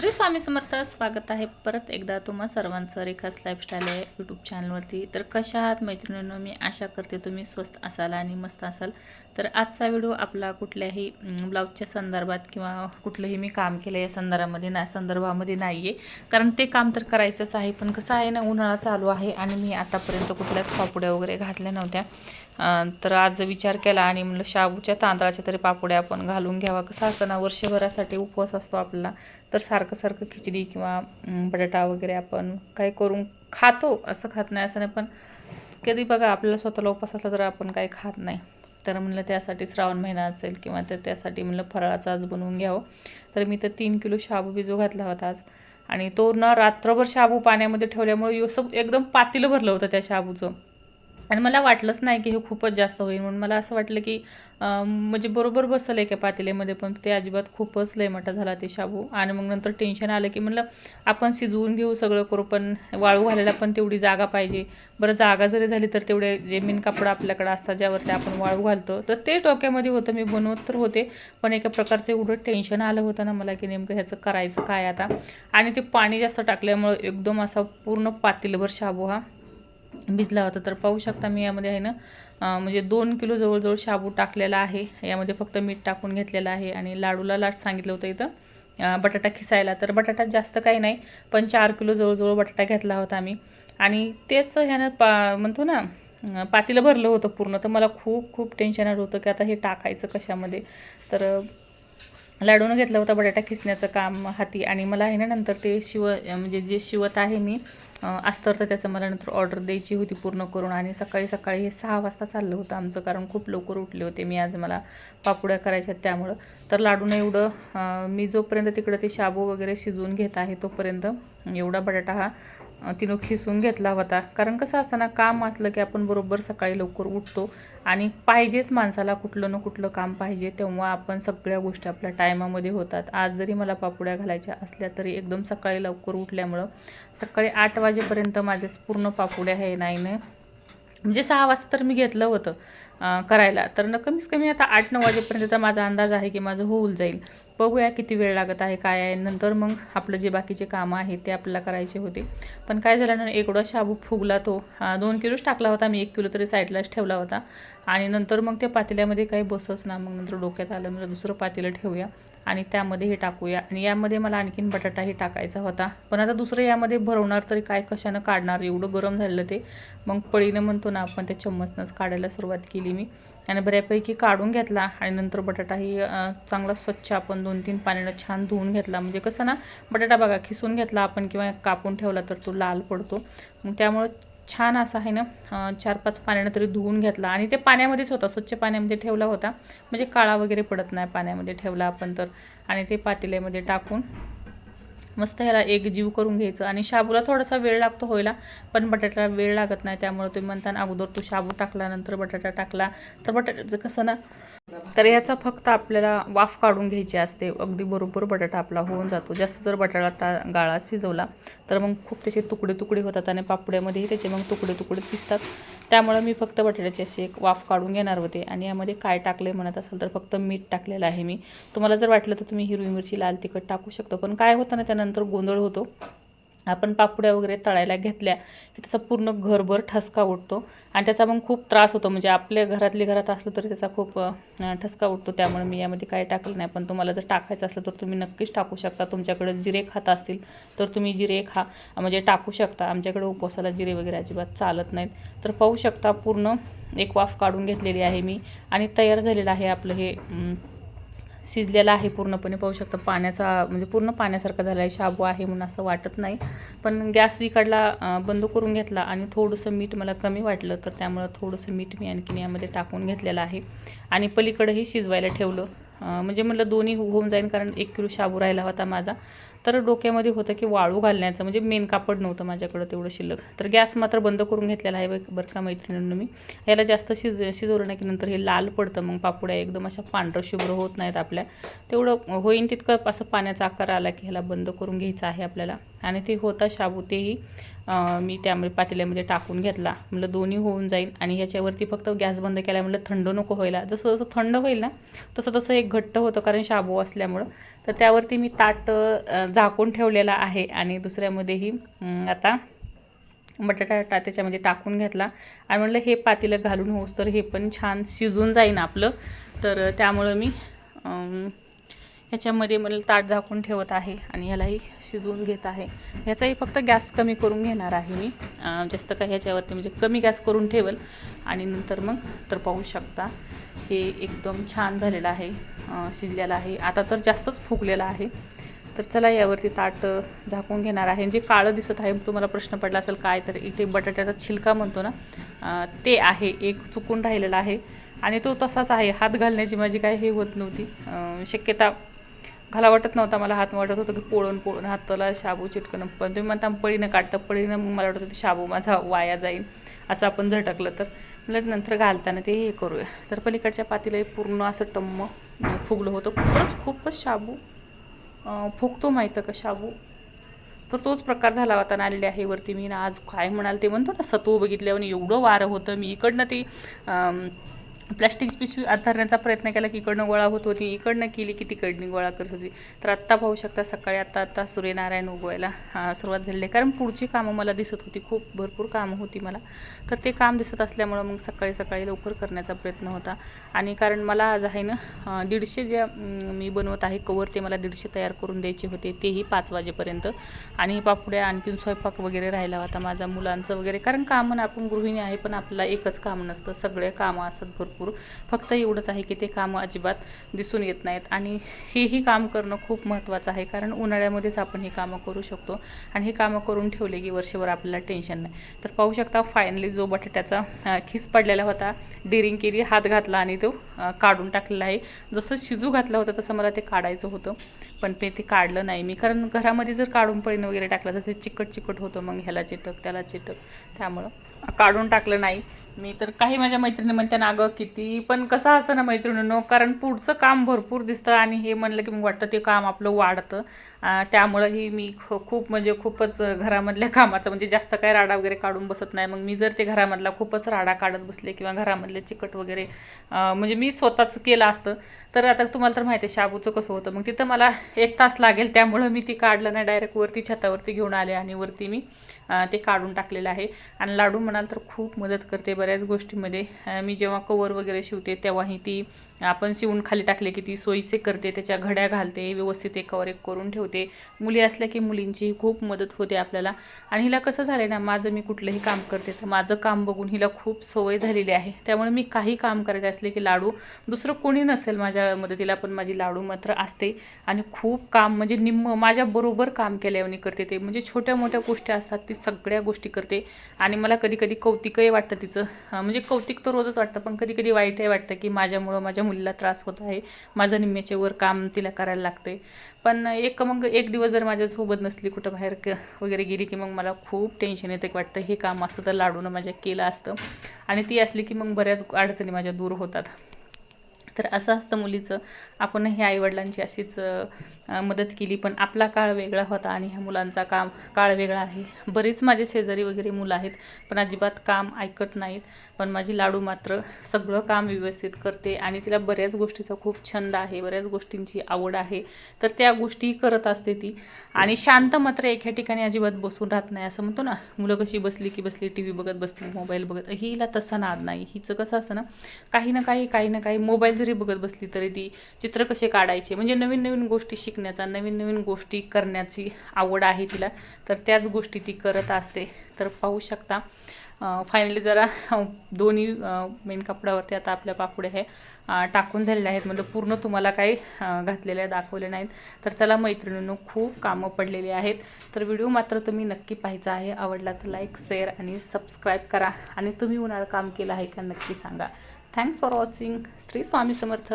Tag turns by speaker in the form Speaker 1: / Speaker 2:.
Speaker 1: श्री स्वामी समर्थ स्वागत आहे परत एकदा तुम्हा सर्वांचं रेखास लाईफस्टाईल आहे यूट्यूब चॅनलवरती तर कशा आहात मैत्रिणींनो? मी आशा करते तुम्ही स्वस्त असाल आणि मस्त असाल. तर आजचा व्हिडिओ आपला कुठल्याही ब्लाऊजच्या संदर्भात किंवा कुठलंही मी काम केलं या संदर्भामध्ये ना संदर्भामध्ये नाही आहे कारण ते काम तर करायचंच आहे पण कसं आहे ना उन्हाळा चालू आहे आणि मी आतापर्यंत कुठल्याच पापुड्या वगैरे घातल्या नव्हत्या. तर आज विचार केला आणि म्हणलं शाबूच्या तांदळाच्या तरी पापुड्या आपण घालून घ्यावा. कसं असताना वर्षभरासाठी उपवास असतो आपला. तर सारखं सारखं खिचडी किंवा बटाटा वगैरे आपण काय करून खातो असं खात नाही असं नाही. पण कधी बघा आपल्याला स्वतःला उपास असला तर आपण काही खात नाही. तर म्हणलं त्यासाठी श्रावण महिना असेल किंवा तर त्यासाठी म्हणलं फराळाचा आज बनवून घ्यावं. तर मी तर तीन किलो शाबू भिजू घातला होता आज. आणि तो न रात्रभर शाबू पाण्यामध्ये ठेवल्यामुळे असं एकदम पातीलं भरलं होतं त्या शाबूचं. आणि मला वाटलंच नाही की हे खूपच जास्त होईल म्हणून मला असं वाटलं की म्हणजे बरोबर बसलं एका पातेल्यामध्ये पण ते अजिबात खूपच लय मोठा झाला ते शाबू. आणि मग नंतर टेन्शन आलं की म्हटलं आपण शिजवून घेऊ सगळं करू पण वाळू घालायला पण तेवढी जागा पाहिजे. बरं जागा जरी झाली तर तेवढे जे मेन कपडा आपल्याकडे असतात ज्यावरती आपण वाळू घालतो तर ते डोक्यामध्ये होतं मी बनवत तर होते पण एका प्रकारचं एवढं टेन्शन आलं होतं ना मला की नेमकं ह्याचं करायचं काय आता. आणि ते पाणी जास्त टाकल्यामुळं एकदम असा पूर्ण पातेलभर शाबू हा. भिजला होता तर पाहू शकता मी यामध्ये आहे ना म्हणजे दोन किलो जवळजवळ शाबू टाकलेला आहे. यामध्ये फक्त मीठ टाकून घेतलेलं आहे आणि लाडूला लाट सांगितलं होतं इथं बटाटा खिसायला. तर बटाटा जास्त काही नाही पण चार किलो जवळजवळ बटाटा घेतला होता आम्ही. आणि तेच ह्यानं पा म्हणतो ना पातीलं भरलं होतं पूर्ण. तर मला खूप खूप टेन्शन आलं होतं की आता हे टाकायचं कशामध्ये? तर लाडून घेतला होता बटाटा खिसण्याचं काम हाती आणि मला आहे ना नंतर ते शिव म्हणजे जे शिवत आहे मी अस्तर तर त्याचं मला नंतर ऑर्डर द्यायची होती पूर्ण करून आणि सकाळी सकाळी हे सहा वाजता चाललं होतं आमचं कारण खूप लवकर उठले होते मी आज मला पापुड्या करायच्या त्यामुळं. तर लाडून एवढं मी जोपर्यंत तिकडं ते शाबू वगैरे शिजवून घेत आहे तोपर्यंत एवढा बटाटा हा तिनं खिसून घेतला होता. कारण कसं असताना काम असलं की आपण बरोबर सकाळी लवकर उठतो आणि पाहिजेच माणसाला कुठलं ना कुठलं काम पाहिजे तेव्हा आपण सगळ्या गोष्टी आपल्या टायमामध्ये होतात. आज जरी मला पापुड्या घालायच्या असल्या तरी एकदम सकाळी लवकर उठल्यामुळं सकाळी आठ वाजेपर्यंत माझे पूर्ण पापुड्या हे नाही ना म्हणजे सहा वाजता तर मी घेतलं होतं. करायला. तर न कमीच कमी आता आठ नऊ वाजेपर्यंत तर माझा अंदाज आहे की माझं होऊन जाईल. बघूया किती वेळ लागत आहे काय आहे. नंतर मग आपलं जे बाकीचे कामं आहेत ते आपल्याला करायचे होते. पण काय झालं ना एवढा शाबू फुगला तो. दोन किलोच टाकला होता मी एक किलो तरी साईडलाच ठेवला होता. आणि नंतर मग त्या पातेल्यामध्ये काही बसच ना मग नंतर डोक्यात आलं म्हणजे दुसरं पातेलं ठेवूया. आणि त्यामध्ये हे टाकूया. आणि यामध्ये मला आणखीन बटाटाही टाकायचा होता. पण आता दुसरं यामध्ये भरवणार तरी काय कशानं काढणार? एवढं गरम झालेलं ते. मग पळीनं म्हणतो ना आपण त्या चम्मचनंच काढायला सुरुवात केली. मी आणि बऱ्यापैकी काढून घेतला आणि नंतर बटाटाही चांगला स्वच्छ आपण दोन तीन पाण्यानं छान धुवून घेतला. म्हणजे कसं ना बटाटा बघा खिसून घेतला आपण किंवा कापून ठेवला तर तो लाल पडतो. मग त्यामुळं छान असा आहे ना चार पाच पाण्यानं तरी धुवून घेतला. आणि ते पाण्यामध्येच होता स्वच्छ पाण्यामध्ये ठेवला होता. म्हणजे काळा वगैरे पडत नाही पाण्यामध्ये ठेवला आपण तर. आणि ते पातेल्यामध्ये टाकून मस्त ह्याला एक जीव करून घ्यायचं. आणि शाबूला थोडासा वेळ लागतो व्हायला पण बटाट्याला वेळ लागत नाही. त्यामुळे तुम्ही म्हणताना अगोदर तो शाबू टाकला नंतर बटाटा टाकला. तर बटाट्याचं कसं ना तर याचा फक्त आपल्याला वाफ काढून घ्यायची असते. अगदी बरोबर बटाटा आपला होऊन जातो. जास्त जर बटाटा गाळा शिजवला तर मग खूप त्याचे तुकडे तुकडे होतात आणि पापड्यामध्येही त्याचे मग तुकडे तुकडे दिसतात. त्यामुळे मी फक्त बटाट्याची अशी एक वाफ काढून घेणार होते. आणि यामध्ये काय टाकले म्हणत असाल तर फक्त मीठ टाकलेलं आहे मी. तुम्हाला जर वाटलं तर तुम्ही हिरवी मिरची लाल तिखट टाकू शकतो. पण काय होतं ना त्यानंतर गोंधळ होतो. आपण पापड्या वगैरे तळायला घेतल्या की त्याचा पूर्ण घरभर ठसका उठतो. आणि त्याचा मग खूप त्रास होतो. म्हणजे आपल्या घरातली घरात असलो तरी त्याचा खूप ठसका उठतो. त्यामुळे मी यामध्ये काही टाकलं नाही. पण तुम्हाला जर टाकायचं असलं तर तुम्ही नक्कीच टाकू शकता. तुमच्याकडे जिरे खात असतील तर तुम्ही जिरे खा. म्हणजे टाकू शकता. आमच्याकडे उपवासाला जिरे वगैरे अजिबात चालत नाहीत. तर पाहू शकता पूर्ण एक वाफ काढून घेतलेली आहे मी. आणि तयार झालेलं आहे आपलं हे शिजलेला आहे पूर्णपणे पाहू शकता. पाण्याचा म्हणजे पूर्ण पाण्यासारखा झाला आहे शाबू आहे म्हणून असं वाटत नाही. पण गॅस इकडला बंद करून घेतला आणि थोडंसं मीठ मला कमी वाटलं तर त्यामुळं थोडंसं मीठ मी आणखीन यामध्ये टाकून घेतलेलं आहे. आणि पलीकडंही शिजवायला ठेवलं. म्हणजे म्हटलं दोन्ही होऊन जाईल कारण एक किलो शाबू राहिला होता माझा. तर डोक्यामध्ये होतं की वाळू घालण्याचं म्हणजे मेन कापड नव्हतं माझ्याकडं तेवढं शिल्लक. तर गॅस मात्र बंद करून घेतलेला आहे बरं का मैत्रिणींना मी. याला जास्त शिज शिजवलं नाही की नंतर हे लाल पडतं मग पापुड्या एकदम अशा पांढरं शुभ्र होत नाहीत आपल्या. तेवढं होईन तितकं असं पाण्याचा आकार आला की ह्याला बंद करून घ्यायचं आहे आपल्याला. आणि ते होता शाबू तेही मी त्यामध्ये पातेल्यामध्ये टाकून घेतला. म्हटलं दोन्ही होऊन जाईल आणि ह्याच्यावरती फक्त गॅस बंद केला म्हटलं थंड नको व्हायला. जसं जसं थंड होईल ना तसं तसं एक घट्ट होतं कारण शाबू असल्यामुळं. तर त्यावरती मी ताट झाकून ठेवलेला आहे आणि दुसऱ्यामध्येही आता बटाटा टा त्याच्यामध्ये म्हणजे टाकून घेतला. आणि म्हटलं हे पातेलं घालून होस तर हे पण छान शिजून जाईन आपलं. तर त्यामुळं मी ह्याच्यामध्ये मला ताट झाकून ठेवत आहे आणि ह्यालाही शिजवून घेत आहे. ह्याचाही फक्त गॅस कमी करून घेणार आहे मी. जास्त काही ह्याच्यावरती म्हणजे कमी गॅस करून ठेवल. आणि नंतर मग तर पाहू शकता हे एकदम छान झालेलं आहे. शिजलेला आहे. आता तर जास्तच फुगलेला आहे. तर चला यावरती ताट झाकून घेणार आहे. जे काळं दिसत आहे तुम्हाला प्रश्न पडला असेल काय तर इथे बटाट्याचा छिलका म्हणतो ना ते आहे. एक चुकून राहिलेला आहे. आणि तो तसाच आहे. हात घालण्याची माझी काय हे होत नव्हती. शक्यता घाला वाटत नव्हता. मला हात वाटत होतं की पोळून पोळून हाताला शाबू चिटकणं. पण तुम्ही म्हणता पळीनं काढतं पळीनं मला वाटतं होतं शाबू माझा वाया जाईल. असं आपण झटकलं तर. म्हणलं नंतर घालताना ते हे करूया. तर पलीकडच्या पातीला पूर्ण असं टम्म फुगलं होतं. खूपच खूपच शाबू. फुगतो माहीत का शाबू? तर तोच प्रकार झाला होता ना आलेले आहे वरती. मी ना आज काय म्हणाल ते म्हणतो ना सत्व बघितल्यावर एवढं वारं होतं. मी इकडनं ते प्लॅस्टिक पिशवी पिशवी आधारण्याचा प्रयत्न केला की इकडनं गोळा होत होती इकडनं केली की तिकडनं गोळा करत होती. तर आत्ता पाहू शकता सकाळी आत्ता आत्ता सूर्यनारायण उगवायला सुरुवात झालेली आहे. कारण पुढची कामं मला दिसत होती खूप भरपूर कामं होती मला. तर ते काम दिसत असल्यामुळं मग सकाळी सकाळी लवकर करण्याचा प्रयत्न होता. आणि कारण मला आज आहे ना दीडशे जे मी बनवत आहे कवर ते मला दीडशे तयार करून द्यायचे होते तेही पाच वाजेपर्यंत. आणि पापुड्या आणखीन स्वयंपाक वगैरे राहिला होता माझ्या मुलांचं वगैरे. कारण कामं आपण गृहिणी आहे पण आपल्याला एकच काम नसतं. सगळे कामं असतात भरपूर. फक्त एवढंच आहे की ते कामं अजिबात दिसून येत नाहीत. आणि हेही काम करणं खूप महत्त्वाचं आहे कारण उन्हाळ्यामध्येच आपण ही कामं करू शकतो. आणि ही कामं करून ठेवले की वर्षभर आपल्याला टेन्शन नाही. तर पाहू शकता फायनली जो बटाट्याचा खिस पडलेला होता डिरिंग केली हात घातला आणि तो काढून टाकलेला आहे. जसं शिजू घातलं होतं तसं मला ते काढायचं होतं. पण ते ते काढलं नाही मी. कारण घरामध्ये जर काढून पळीनं वगैरे टाकलं तर ते चिकट चिकट होतं. मग ह्याला चिटक त्याला चिटक. त्यामुळं काढून टाकलं नाही. मी तर काही माझ्या मैत्रिणी म्हणते ना अगं किती पण कसं असं ना मैत्रिणींनो कारण पुढचं काम भरपूर दिसतं आणि हे म्हणलं की मग वाटतं ते काम आपलं वाढतं. त्यामुळंही मी खूप म्हणजे खूपच घरामधल्या कामाचं म्हणजे जास्त काय राडा वगैरे काढून बसत नाही. मग मी जर ते घरामधला खूपच राडा काढत बसले किंवा घरामधले चिकट वगैरे म्हणजे मी स्वतःच केलं असतं. तर आता तुम्हाला तर माहिती आहे शाबूचं कसं होतं. मग तिथं मला एक तास लागेल त्यामुळं मी ती काढलं नाही. डायरेक्ट वरती छतावरती घेऊन आले आणि वरती मी ते काढून टाकलेलं आहे. आणि लाडू म्हणाल तर खूप मदत करते बऱ्याच गोष्टीमध्ये. मी जेव्हा कवर वगैरे शिवते तेव्हाही ती आपण शिवून खाली टाकले की ती सोयीचे करते त्याच्या घड्या घालते व्यवस्थित एकावर एक करून ठेवते. मुली असल्या की मुलींची खूप मदत होते आपल्याला. आणि हिला कसं झालं ना माझं मी कुठलंही काम करते तर माझं काम बघून हिला खूप सवय झालेली आहे. त्यामुळे मी काही काम करायचे असले की लाडू दुसरं कोणी नसेल माझ्या मदतीला पण माझी लाडू मात्र असते. आणि खूप काम म्हणजे निम्म माझ्याबरोबर काम केल्याने करते ते. म्हणजे छोट्या मोठ्या गोष्टी असतात ती सगळ्या गोष्टी करते. आणि मला कधी कधी कौतिकही वाटतं तिचं. म्हणजे कौतिक तर रोजच वाटतं पण कधी कधी वाईटही वाटतं की माझ्यामुळं माझ्या मुलीला त्रास होत आहे. माझं निम्म्याच्यावर काम तिला करायला लागते पण एक मग एक दिवस जर माझ्यासोबत नसली कुठं बाहेर क वगैरे गेली की मग मला खूप टेन्शन येतं वाटतं हे काम असतं तर लाडूनं माझ्या केलं असतं. आणि ती असली की मग बऱ्याच अडचणी माझ्या दूर होतात. तर असं असतं मुलीचं. आपण हे आईवडिलांची अशीच मदत केली पण आपला काळ वेगळा होता आणि ह्या मुलांचा काम काळ वेगळा आहे. बरेच माझे शेजारी वगैरे मुलं आहेत पण अजिबात काम ऐकत नाहीत. पण माझी लाडू मात्र सगळं काम व्यवस्थित करते आणि तिला बऱ्याच गोष्टीचा खूप छंद आहे बऱ्याच गोष्टींची आवड आहे. तर त्या गोष्टी करत असते ती. आणि शांत मात्र एका ठिकाणी अजिबात बसून राहत नाही. असं म्हणतो ना मुलं कशी बसली की बसली टी व्ही बघत बसतील मोबाईल बघत. हिला तसा नाद नाही. हिचं कसं असतं ना काही ना काही काही ना काही मोबाईल जरी बघत बसली तरी ती चित्र कसे काढायचे? म्हणजे नवीन नवीन गोष्टी शिकण्याचा नवीन नवीन गोष्टी करण्याची आवड आहे तिला. तर त्याच गोष्टी ती करत असते. तर पाहू शकता फायनली जरा दोन्ही मेन कपड्यावरती आता आपल्या पापुड्या हे टाकून झालेले आहेत. म्हणजे पूर्ण तुम्हाला काही घातलेले घातलेल्या दाखवले नाहीत. तर चला मैत्रिणींनो खूप कामं पडलेली आहेत. तर व्हिडिओ मात्र तुम्ही नक्की पाहायचा आहे. आवडला तर लाईक शेअर आणि सबस्क्राईब करा. आणि तुम्ही उन्हाळा काम केलं आहे का नक्की सांगा. Thanks for watching Shri Swami Samarth.